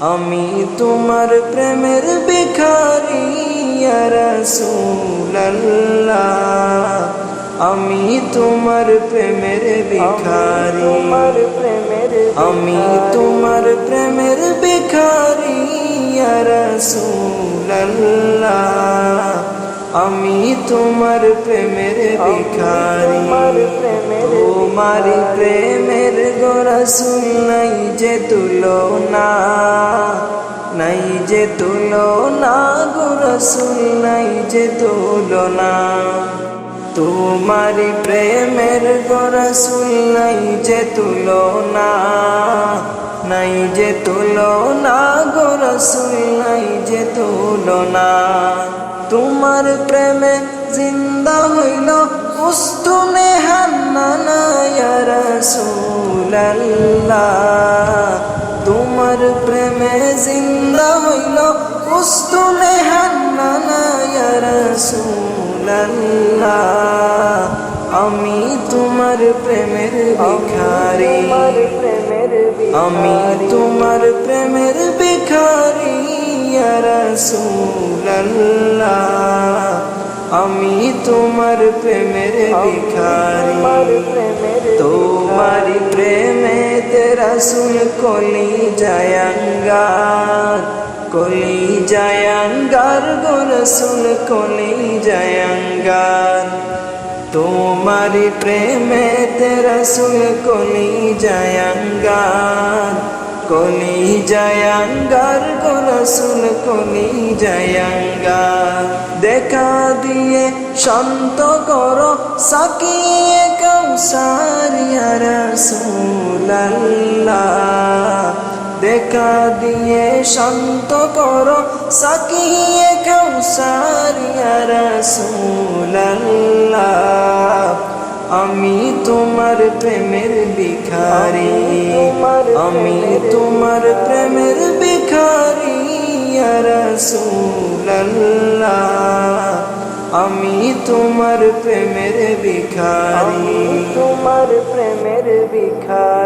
আমি তোমার প্রেমের ভিখারি রাসূলুল্লাহ। আমি তোমার প্রেমের ভিখারি। প্রেমের আমি তোমার প্রেমের ভিখারি রাসূলুল্লাহ। আমি তোমার প্রেমের ভিখারি। প্রেমের তোমারি প্রেমের গোরসুল নাই যে তুলো না যে তুলো না গোরসুল নাই যে তুলো না তোমারি প্রেমের গোরসুল নাই যে তুলো না নাই যে তুলো না গোরসুল নাই যে তুলো না তোমার প্রেমে জিন্দা হইল উস্তুনে হান্নানা ইয়া রাসূলুল্লাহ। তোমার প্রেমে জিন্দা হইল উস্তুনে হান্নানা ইয়া রাসূলুল্লাহ। আমি তোমার প্রেমের ভিখারি। আমি তোমার প্রেমের ভিখারি, ইয়া রাসূলুল্লাহ। আমি তোমার প্রেমের ভিখারি। তোমারি প্রেমে রাসূল কলি জায়াঙ্গার কলি জায়াঙ্গার গো রসুল কলি জায়াঙ্গার তোমারি প্রেমে রসুল কলি জায়াঙ্গার কলি জায়াঙ্গার রসুল কলি জায়াঙ্গার দেখা দিয়ে শান্ত করো সাকিয়ে কৌসার ইয়া দেখা দিয়ে শান্ত করো সাকিয়ে কৌসার ইয়া রাসূলুল্লাহ। আমি তোমার প্রেমের ভিখারি আমি তোমার প্রেমের রাসূলুল্লাহ আমি তোমার প্রেমের ভিখারি। তোমার প্রেমের ভিখারি।